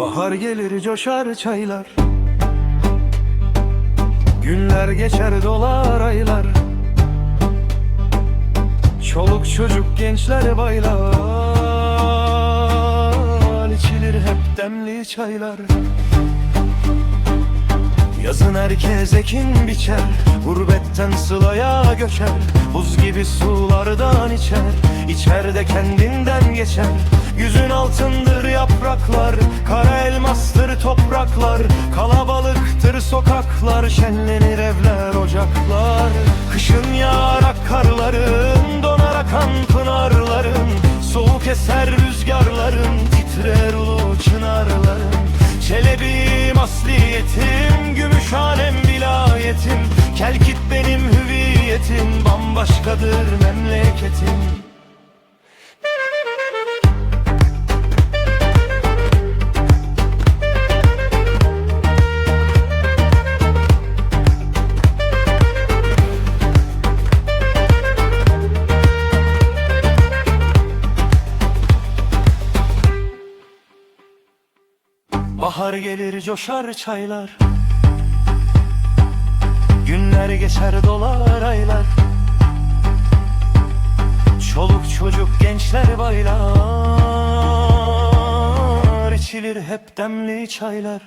Bahar gelir coşar çaylar. Günler geçer dolar aylar. Çoluk çocuk gençler baylar. İçilir hep demli çaylar Yazın herkes ekin biçer Gurbetten sılaya göçer Buz gibi sulardan içer İçeride kendinden geçer. Yüzün altındır yapraklar Kara elmastır topraklar Kalabalıktır sokaklar Şenlenir evler ocaklar. Kışın yağar karların Donar akan pınarların Soğuk eser rüzgarların Titrer ulu çınarların. Çelebim asliyetim Gümüşhanem vilayetim Kelkit benim hüviyetim Bambaşkadır memleketim. Bahar gelir coşar çaylar Günler geçer dolar aylar. Çoluk çocuk gençler baylar. İçilir hep demli çaylar.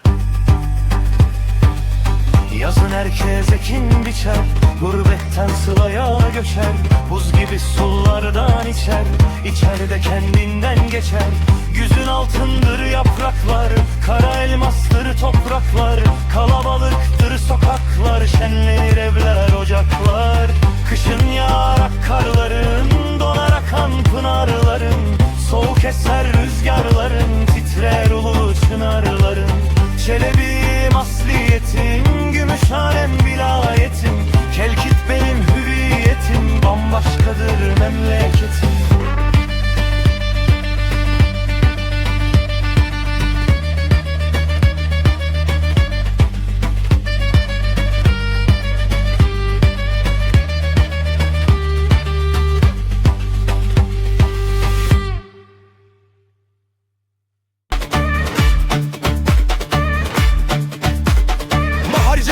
Yazın herkes ekin biçer Gurbetten sılaya göçer. Buz gibi sulardan içer İçeride kendinden geçer. Yüzün altındır yapraklar Kara elmastır topraklar Kalabalıktır sokaklar Şenlenir evler ocaklar. Kışın yağar karların Donar akan pınarların. Soğuk eser rüzgarların Titrer ulu çınarların. Çelebim asliyetim Gümüşhanem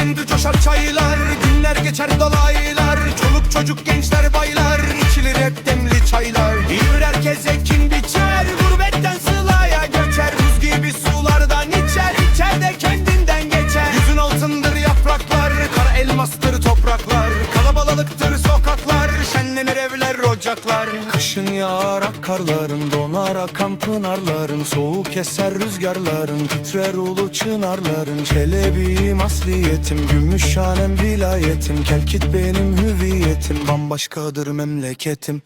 Zindi coşar çaylar Günler geçer dolaylar. Çoluk çocuk gençler baylar. İçilir Şenlenir evler ocaklar. Kışın yağar karların Donar akan pınarların Soğuk eser rüzgarların Titrer ulu çınarların. Çelebim asliyetim Gümüşhanem vilayetim. Kelkit benim hüviyetim Bambaşkadır memleketim